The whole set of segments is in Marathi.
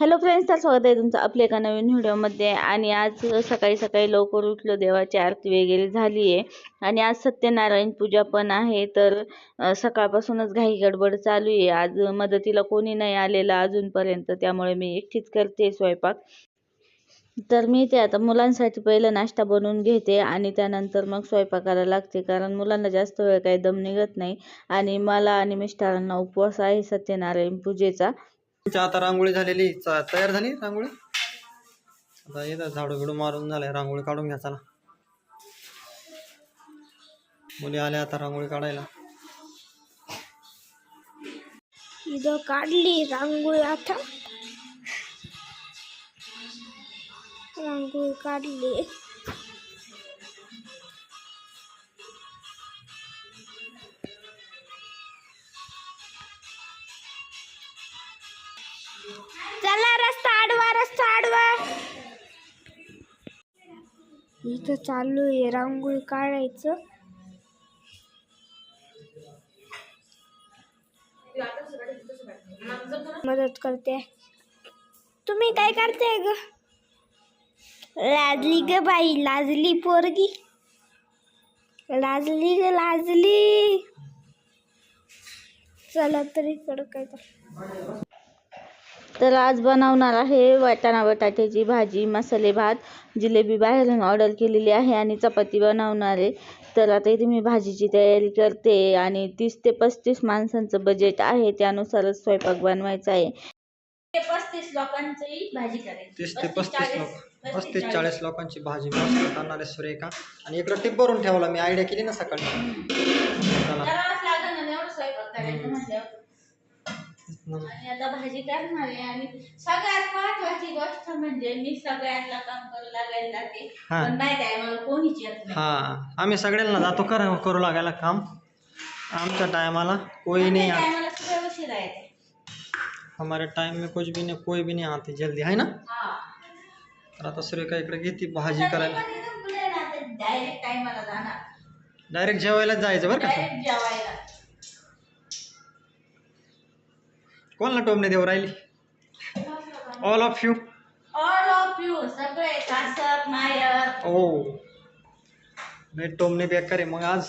हॅलो फ्रेंड्स तर स्वागत आहे तुमचं आपल्या एका नवीन व्हिडिओमध्ये आणि आज सकाळी सकाळी लवकर उठलो देवाची आरती वगैरे झाली आहे आणि आज सत्यनारायण पूजा पण आहे तर सकाळपासूनच घाई गडबड चालू आहे आज मदतीला कोणी नाही आलेलं अजूनपर्यंत त्यामुळे मी एकटीच करते स्वयंपाक. तर मी ते आता मुलांसाठी पहिलं नाश्ता बनवून घेते आणि त्यानंतर मग स्वयंपाकाला लागते कारण मुलांना जास्त वेळ काही दम निघत नाही. आणि मला आणि मिस्टरांना उपवास आहे सत्यनारायण पूजेचा. आता रांगोळी झालेली तयार झाली रांगोळी? आता येतात झाडू बिडू मारून झालंय रांगोळी काढून घ्या चला. मुली आल्या आता रांगोळी काढायला. इथं काढली रांगोळी आता. रांगोळी काढली. इथं चालू आहे. रांगोळी काढायचं. मदत करते. तुम्ही काय करते ग? लाजली ग बाई लाजली पोरगी. लाजली ग लाजली. चला तरी इकडं काय तर आज बनवणार आहे वाटाणा बटाट्याची भाजी मसाले भात जिलेबी बाहेरून ऑर्डर केलेली आहे आणि चपाती बनवणार आहे. तर आता इथे मी भाजीची तयारी करते आणि तीस ते पस्तीस माणसांचं बजेट आहे त्यानुसारच स्वयंपाक बनवायचा आहे. पस्तीस लोकांची भाजी करायची. तीस ते पस्तीस लोक पस्तीस चाळीस. लोकांची भाजी मस्त आहे सुरेखा. आणि इकडं टिप भरून ठेवला मी आयडिया केली ना सकाळी. आणि आता भाजी करणार आहे आणि सगळ्यात महत्वाची गोष्ट म्हणजे मी सगळ्यांना काम करू लागायला हा. पण नाही काय मला कोणीच येत नाही. हा. आम्ही सगळ्यांना जातो कर करू लागायला काम. आमच्या टायमाला कोई नहीं आता. मला सगळं उशीर आहे हमारे टाइम में कुछ भी नहीं कोई भी नहीं आती जल्दी है ना? हा. तर आता सुरेखा इकडे घेते भाजी करायला. डायरेक्ट टायमाला जाणार. डायरेक्ट जेवायला जायचं बरं का? डायरेक्ट जेवायला. कोणाला टोमने देऊ राहिली? All of you all of you सगळे सासर नायर ओ नाही टोमने बेकार आहे मग आज?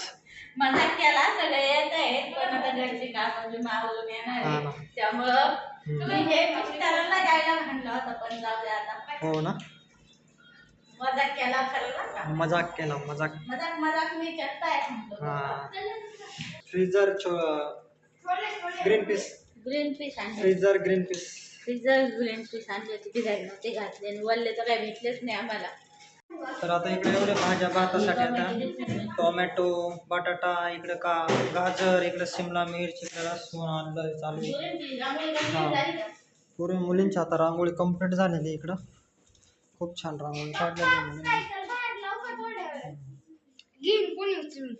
मजाक केला सगळे येत आहेत पण आता घरचे काम येणार हा. ना. त्यामुळं तुम्ही हे मिस्टरांना द्यायला म्हणलं होतं पण जाऊ दे आता. हो ना. मजाक केला खरं मजाक केला मजाक. मजाक मजाक मी करताय म्हणतो हा. Freezer green peas green peas आणले freezer green peas freezer green peas आणले होते नव्हते घातले. आणि वल्ले तर काय भेटलेच नाही आम्हाला. तर आता इकडे एवढ्या भाज्या भातासाठी आता टोमॅटो बटाटा इकडे का गाजर इकडे शिमला मिरची इकडे लसूण आणलं चालू. आहे हा. पूर्ण मुलींची आता रांगोळी कंप्लीट झालेली आहे इकडं. खूप छान रांगोळी काढलेली आहे मुलींनी.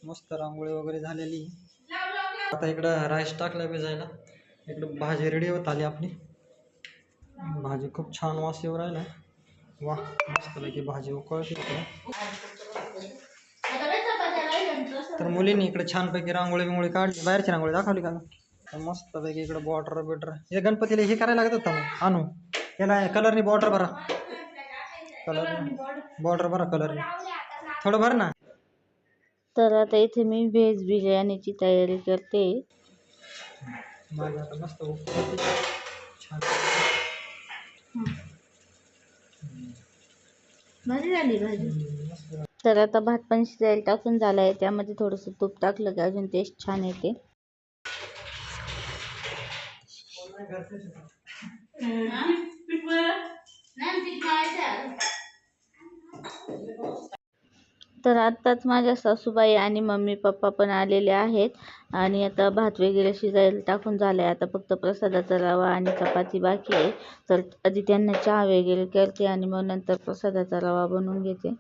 मस्त रांगोळी वगैरे झालेली. आहे. आता इकडं राईस टाकला भिजायला. इकडं भाजी रेडी होत आली आपली. भाजी खूप छान वास येऊ राहिला वा मस्तपैकी भाजी उकळते तर मुलींनी इकडे छानपैकी रांगोळी बिंगोळी काढली. बाहेरची रांगोळी दाखवली का तर मस्तपैकी इकडे बॉर्डर बिटर हे गणपतीला हे करायला लागत होतं मग. आणू. याला कलरनी बॉर्डर भरा. कलर बॉर्डर भरा कलरनी थोडं भर ना. तर आता इथे मी व्हेज बिर्याणीची तयारी करते. माझी आता मस्त छान. भाजी झाली भाजी. मस्त. तर आता भात पण शिजायला टाकून झाला आहे त्यामध्ये थोडंसं तूप टाकलं की अजून टेस्ट छान येते. तर आत्ताच माझ्या सासूबाई आणि मम्मी पप्पा पण आलेले आहेत. आणि आता भात वगैरे शिजायला टाकून झालं आहे आता फक्त प्रसादाचा रवा आणि चपाती बाकी आहे. तर आधी त्यांना चहा वगैरे करते आणि मग नंतर प्रसादाचा रवा बनवून घेते.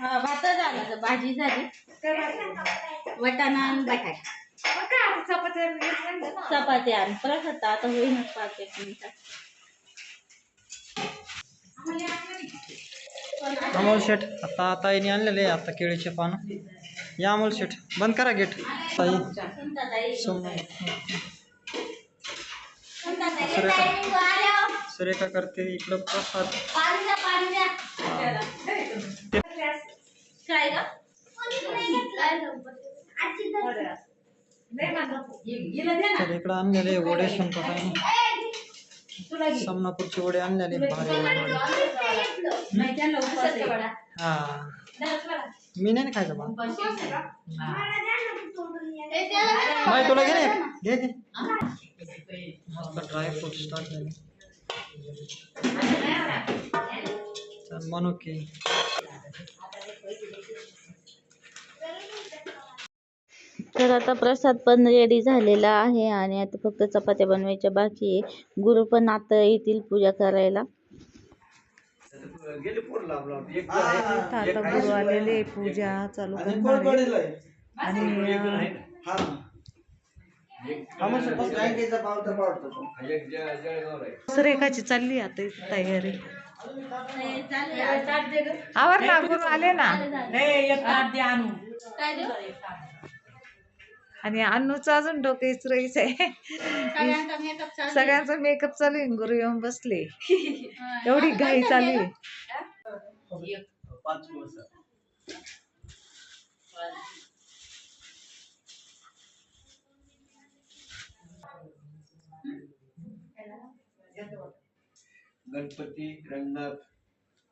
हा भात झाला. भाजी झाली. वटाणा आणि. बटाटा चपाती आणि. प्रसाद आता होईनच पाच एक मिनिटात अमोल शेठ आता ताईने आणलेले आहे आता केळीचे पानं. या अमोल शेठ बंद करा गेट ताई. सुरेखा. सुरेखा करते इकडं प्रसाद तर इकडं आणलेले वडे स्वयंपाकाने समनापूरचे वडे आणलेले भारी. हा. मी नाही ना खायचं बा. नाही तुला घे. घे घे. मस्त ड्राय फ्रुट्स टाकलेले तर मनुके तर आता प्रसाद पण रेडी झालेला आहे आणि आता फक्त चपात्या बनवायच्या बाकी आहे. गुरु पण आता येतील पूजा करायला. आता गुरु आलेले पूजा चालू करणार. आणि अं, सुरेखाची चालली आता तयारी. आवर ना गुरु आले ना. आणि अन्नूचं अजून डोके इचरायचं आहे. सगळ्यांचा मेकअप चालू आहे. गुरु येऊन बसले. एवढी घाई चालू आहे. गणपती रंगनाथ.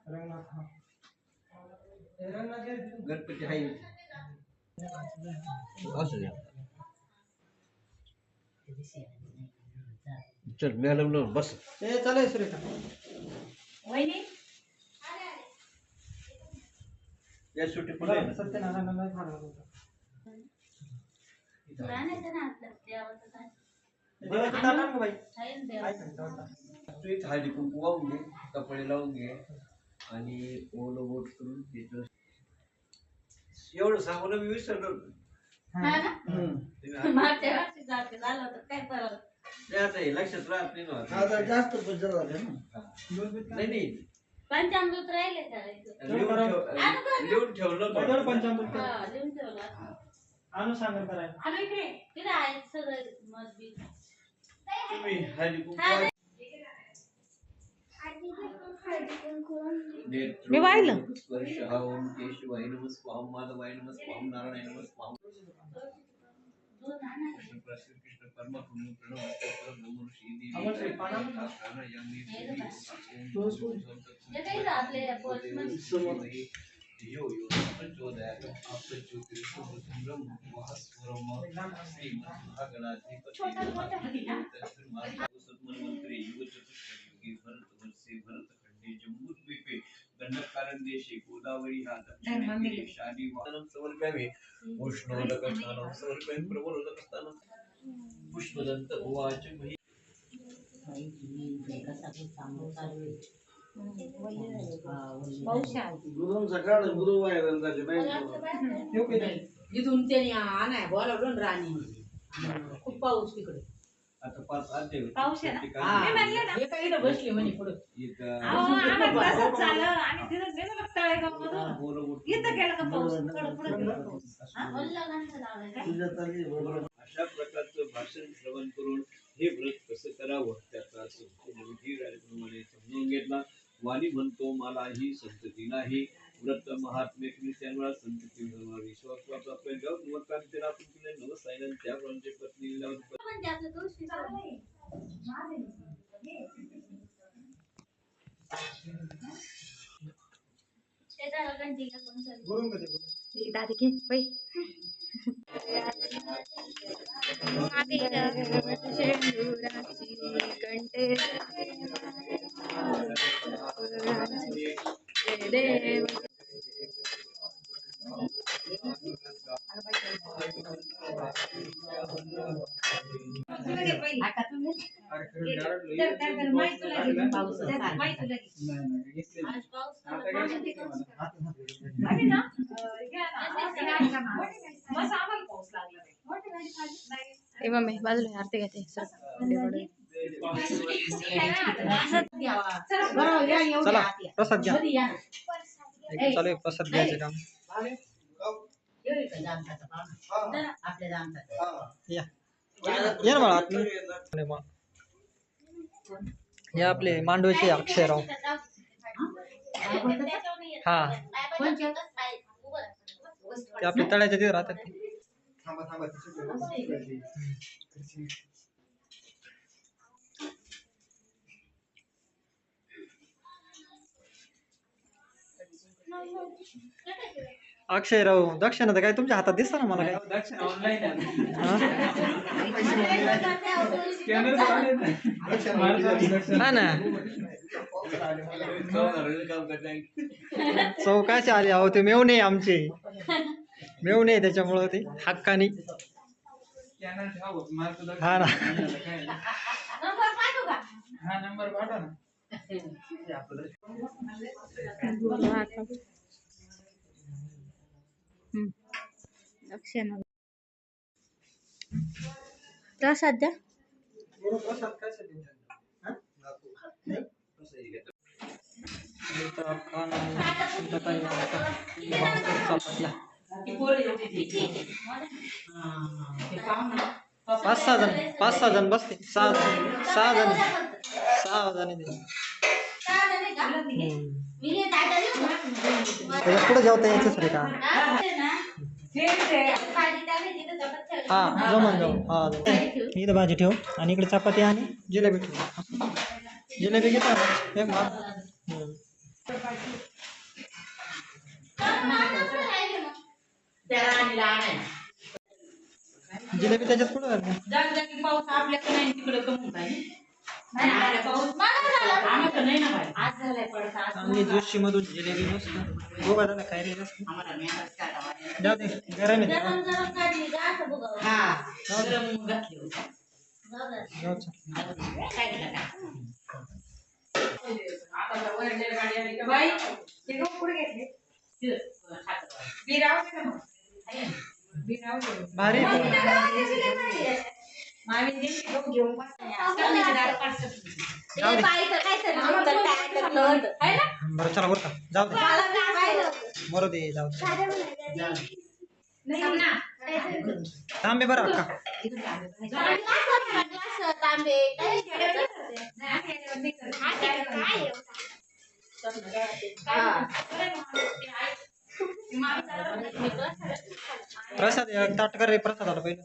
रंगनाथ हा. हे रंगनाथ घे. गणपती आहे असू द्या चल मॅडम बस हे चालेल सुरेखा या सुट्टी पुढे बरं, सत्यनारायणाला फार आवडतं. देवाचं ताट आण गं बाई ऐक ना, देवाचं ताट. तू इथं हळदी कुंकू वाहून घे कपडे लावून घे आणि ओलं बोट करून तिथं एवढं सांगू ना मी विसरलो. तुम्ही आता हे लक्षात राहत नाही ना. जास्त झाले ना हा. नाही नाही पंचामृत राहिले करायचं लिहून ठेव- लिहून ठेवलं होतं. पंचामृत. हा, लिहून ठेवलं करायला इकडे तिथे सगळं. तुम्ही कुंकू मोबाइल यो यो प्रचोदयात् अप्रचोदितं वः स्वरम श्रीमद्भागणाधिपति छोटा मोटा सन्मन्त्री युग चतुष्कयोगी भरत वर्षे भरत हा दक्षिणे शाली वाहनं समर्पयामि उष्णोदकस्नानं समर्पयामि प्रबलोदकस्नानं सकाळ गुरु व्हायरल झाले ठेव नाही? इथून त्यांनी आणाय बोलावलं राणी खूप पाऊस तिकडे आता पाच अध्याय पाऊस आहे ना? ठिकाणी. हे. काही ना बसले म्हणे पुढे. एक अहो, आम्हाला तसंच झालं. आम्ही तिथंच गेलो ना तळेगावमधून. बोलवून इथं गेलं का पाऊस? कडं पुढं गेलं. तुझ्या चालली बरोबर अशा प्रकारचं भाषण श्रवण करून हे व्रत कसं करावं त्याचा संपूर्ण विधी राजप्रमाणे समजून घेतला. वाणी म्हणतो मला ही संतती नाही. व्रत महात्मे ख्रिस्त्यानवेळा संतती विश्वास प्राप्त गाव आपण त्या प्रमाणे पत्नी म्हणजे ते त्याला कधी दादी घे बाई आता ए मम्मी बाजूला आरती घेते सर द्यावा. बरं, या, येऊ द्या चला आत या. प्रसाद घ्या मध्ये या. एक चालू आहे प्रसाद घ्यायचं काम येऊ इथं जामठाचा पाहुणा. आपल्या जामठाचा. या ये ना बाळा आतमध्ये. अरे वा. हे आपले मांडवेचे अक्षयराव हा. ते आपले तळ्याच्या तिथे राहतात ते. अक्षयराव दक्षिणा तर काय तुमच्या हातात दिसतं ना मला काय हा ना. चौकाचे आले अहो ते मेवणे आमचे. मेवणे त्याच्यामुळं ते हक्कानी. हा ना. बोला आता. हम्म. दक्षिणा प्रसाद द्या पाच सहा जण पाच सहा जण बसते सहा सहा जण. सहा जण पुढे जेवता यायचंच रे का? हा जमन जाऊ. हा. इथं भाजी ठेव आणि इकडे चपाती आणि जिलेबी ठेव. जिलेबी घेतो? एक आहे जिलेबी त्याच्यात पाऊस आपल्याकडे आज झालाय चांगली मधून जिलेबी मस्त बघा काय रे मस्त. जाऊ दे गरम. हा घातली होती जाऊ दे. काय केलं बाई ते गहू घेतले. बिराव? बिराव. भारी. मामी दिली घेऊन? बरं चला बरं का जाऊ दे बरं दे जाऊ दे नाही ना. थांबे बरं अक्का प्रसाद एक ताट कर रे प्रसाद आला पहिलं.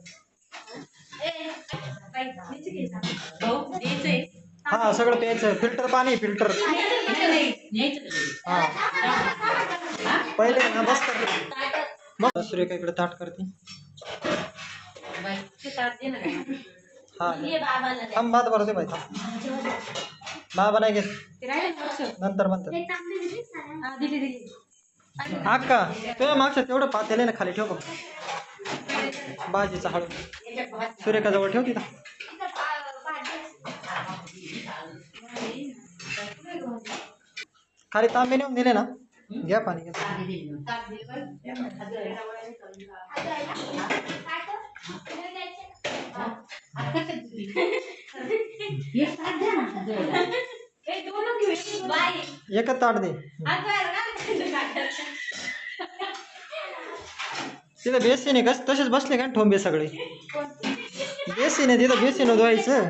हा सगळं प्यायचं. फिल्टर पाणी फिल्टर. हा. पहिले ना बस कर मग सूर्यका इकडे ताट करते? हा. थांब भात भरते बाई बाबा नाही घेत. नंतर म्हणतात. अक्का तुझ्या मागच्या तेवढं पातेले ना खाली ठेव भाजीचा हळू सूर्यकाजवळ ठेव तिथं. खाली तांबे नेऊन दिले ना? घ्या पाणी घ्या हे ताट एकच ताट दे. तिथं बेसीन आहे कस तसेच बसले का ठोंबे सगळे? बेसीन आहे तिथं बेसीन धुवायचं.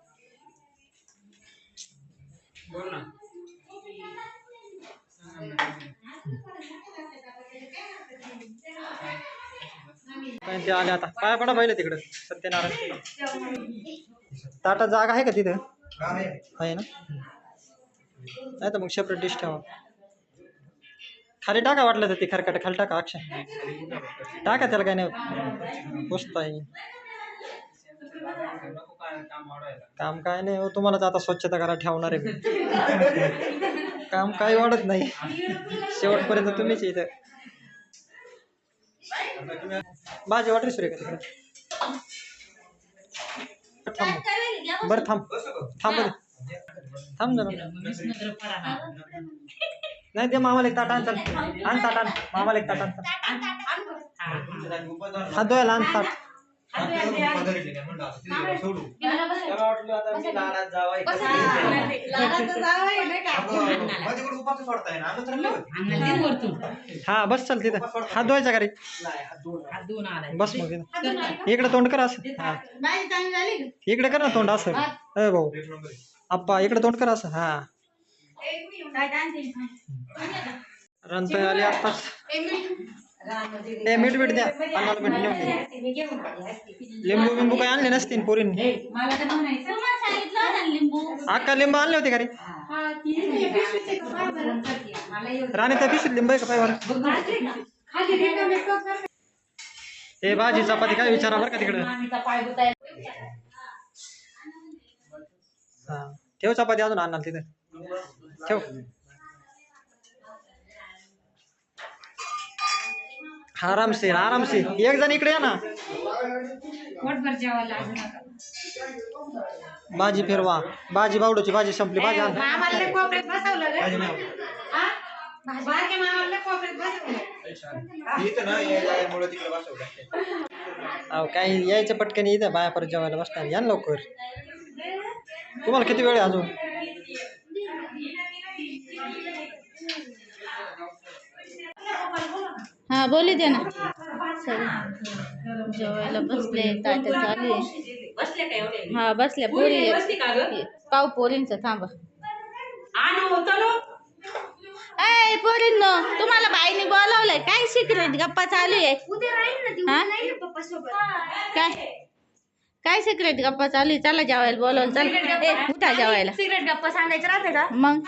ठेवा ते आले आता? पाया पडा पाहिलं तिकडं. सत्यनारायण. ताटा जागा आहे का तिथं? आहे ना? नाही तर मग सेपरेट डिश ठेवा. खाली टाका वाटलं तर ती खरकट खाली टाका अक्षय. टाका त्याला काय नाही मस्त आहे काम काय नाही हो तुम्हालाच आता स्वच्छता करा ठेवणार आहे मी. काम काही वाढत नाही. शेवटपर्यंत तुम्हीच इथं. भाजी वाटली सुरेखा तिकडे. थांब. बरं थांब. थांब बरं. थांब जरा. नाही ते मामाला एक ताट आण चल. आण ताट आण. मामाला एक ताट आण चल. हात धुवायला आण ताट. त्याला वाटलं आता मी लहानात जावाय का? मध्ये कुठं उपास सोडताय ना आम्ही चाललो हा बस चल तिथं. हात धुवायचा का रे. बस मग तिथं. इकडे तोंड कर असं. हा. इकडे कर ना तोंड असं. अय भाऊ. आप्पा इकडे तोंड कर असं. हा. रंत आली आत्ताच. ए मीठ बीठ द्या. अन्नाला मीठ दे. लिंबू बिंबू काय आणले नसतील पोरींनी? लिंबू. अक्का लिंबू आणले होते का? रे मला एवढं राणी त्या पिशवीत लिंबू आहे का पायवर. ए भाजी चपाती काय विचारा बरं का तिकडं. हा. ठेव चपाती अजून आणणार तिथं. ठेव. आरामशीर आरामशीर एक जण इकडे या ना. पोटभर जेवायला लागू नका. भाजी फिरवा. भाजी बावडूची भाजी संपली. भाजी आण. मामाला लय कोपऱ्यात बसवलं रे हा? बारक्या मामाला लय कोपऱ्यात बसवलं. इथं ना या जागेमुळे तिकडे बसवलं. अहो काय यायचं पटकन इथं बाया परत जेवायला बसणार या ना लवकर. तुम्हाला किती वेळ आहे अजून? हा बोली दे ना. जेवायला बसले तात्या चालू आहे. बसले का एवढे हा बसल्या पोरी ग? पाव पोरींचं थांबा. ऐ पोरींनो तुम्हाला बाईने बोलावलंय काय सिक्रेट गप्पा चालू आहे? उद्या राहील ना ती हा? उद्या राहील पप्पा सोबत काय? काय सिक्रेट गप्पा चालू आहे? चला जेवायला बोलवलं चल. ए उठा जेवायला. सिगरेट गप्पा सांगायचं राहते का? मग?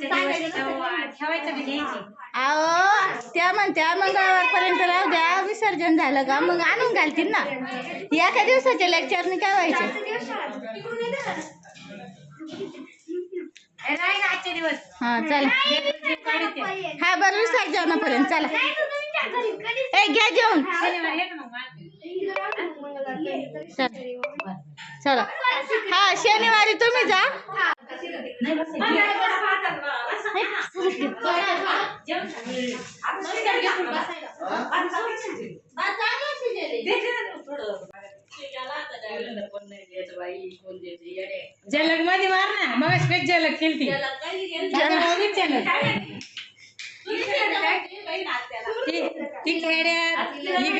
ठेवायचं बी घ्यायची. अहो त्या म्हणत्या मंगळवारपर्यंत राहू द्या. विसर्जन झालं का? मग आणून घालतील ना. एका दिवसाच्या लेक्चरने काय व्हायचे राहील आजचे दिवस. हा चला. हा बरं विसर्जनापर्यंत. चला. ए घ्या जेवण. शनिवारी येतो मग चला. चला हा शनिवारी तुम्ही जा. जलगमध्ये मार ना. मग स्पेक जलग जलग ती- ती खेड्यात ही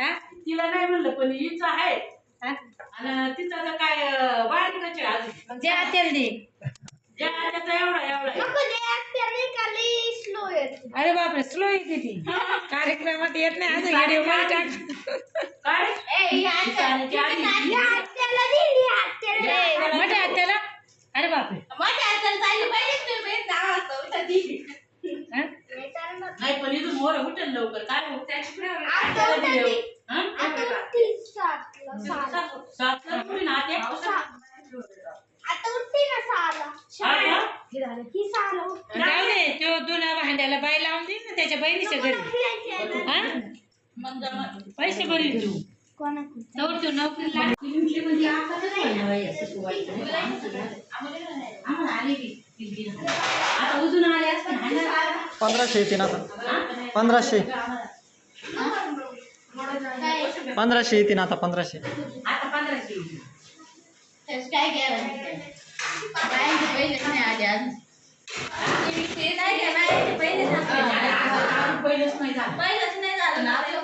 हा? तिला नाही म्हणलं पण हिच आहे. हा? आणि तिचं आता काय अं, बाळगीचं आहे अजून. मग जे आतेल दे ज्या त्याचा एवढा एवढा. आहे. स्लो येते अरे बापरे स्लो येते ती कार्यक्रमात येत नाही असं मध्ये टाक. काय. मोठ्या आत्याला? अरे बापरे. हा? नाही पण इथून मोर उठेल लवकर. काय मग त्याची हा का? ही सहाला उठते. जाऊ दे तो तुला भांड्याला बाई लावून दे ना त्याच्या बहिणीच्या घरी. हा मग जमा- पैसे भरील तू कोणाकडून? तर तू नोकरीला आता उजून आले असते ना. पंधराशे. येतील आता पंधराशे पंधराशे येतील आता पंधराशे आता पंधराशे. त्याचं काय पहिलेच नाही झालं.